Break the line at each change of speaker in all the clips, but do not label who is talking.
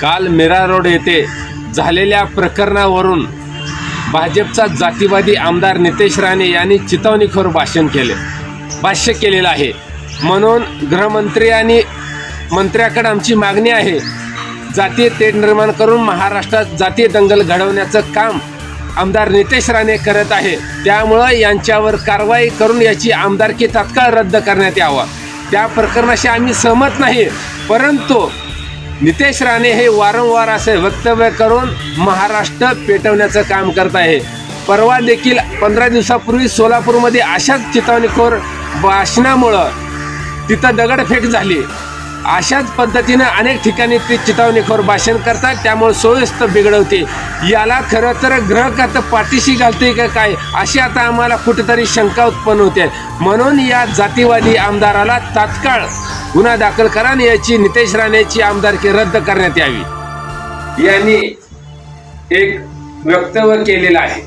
काल मिरा रोड येथे झालेल्या प्रकरणावरून भाजपचा जातीवादी आमदार नितेश राणे यांनी चितवणीखोर भाषण केले भाष्य केलेलं आहे. म्हणून गृहमंत्री आणि मंत्र्याकडे आमची मागणी आहे जातीय तेढ निर्माण करून महाराष्ट्रात जातीय दंगल घडवण्याचं काम आमदार नितेश राणे करत आहे. त्यामुळं यांच्यावर कारवाई करून याची आमदारकी तात्काळ रद्द करण्यात यावा. त्या प्रकरणाशी आम्ही सहमत नाही परंतु नितेश राणे हे वारंवार असे वक्तव्य करून महाराष्ट्र पेटवण्याचं काम करत आहे. परवा देखील पंधरा दिवसापूर्वी सोलापूरमध्ये अशाच चितावणीखोर भाषणामुळं तिथं दगडफेक झाली. अशाच पद्धतीनं अनेक ठिकाणी ते चितावणीखोर भाषण करतात त्यामुळे सोयीस्त बिघडवते. याला खरं तर ग्रहकात पाठीशी घालते का काय अशी आता आम्हाला कुठेतरी शंका उत्पन्न होते. म्हणून या जातीवादी आमदाराला तात्काळ गुन्हा दाखल करा आणि याची नितेश राणेची आमदारकी रद्द करण्यात यावी. यांनी एक वक्तव्य केलेलं आहे.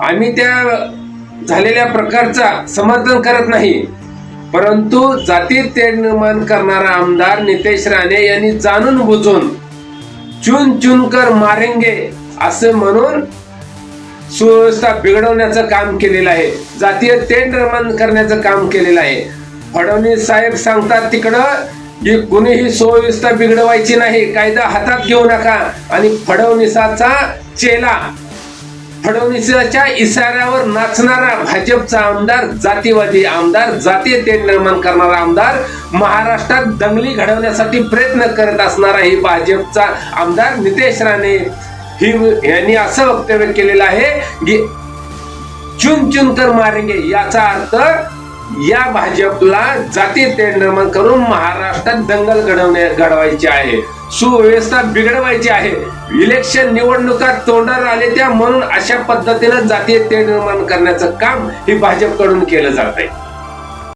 आम्ही त्या झालेल्या प्रकारचा समर्थन करत नाही. परंतु जाती तेढ निर्माण करणारा आमदार नितेश राणे यांनी जाणून बुजून चुन चुन कर मारेंगे असं म्हणून सुव्यवस्था बिघडवण्याचं काम केलेलं आहे. जातीय तेढ निर्माण करण्याचं काम केलेलं आहे. फडणवीस साहेब सांगतात तिकडं की कुणीही सुव्यवस्था बिघडवायची नाही कायदा हातात घेऊ नका. आणि फडणवीसाचा चेला फडणवीसाच्या इशाऱ्यावर नाचणारा भाजपचा आमदार जातीवादी आमदार जातीय तेढ निर्माण करणारा आमदार महाराष्ट्रात दंगली घडवण्यासाठी प्रयत्न करत असणारा ही भाजपचा आमदार नितेश राणे. ही यांनी असं वक्तव्य केलेलं आहे की चुन चुन कर मारेंगे याचा अर्थ या भाजपला जाती तेढ निर्माण करून महाराष्ट्रात दंगल घडवणे घडवायची आहे. सुव्यवस्था बिघडवायची आहे. इलेक्शन निवडणुका तोंडावर आले त्या म्हणून अशा पद्धतीनं जातीय तेढ निर्माण करण्याचं काम हे भाजपकडून केलं जात आहे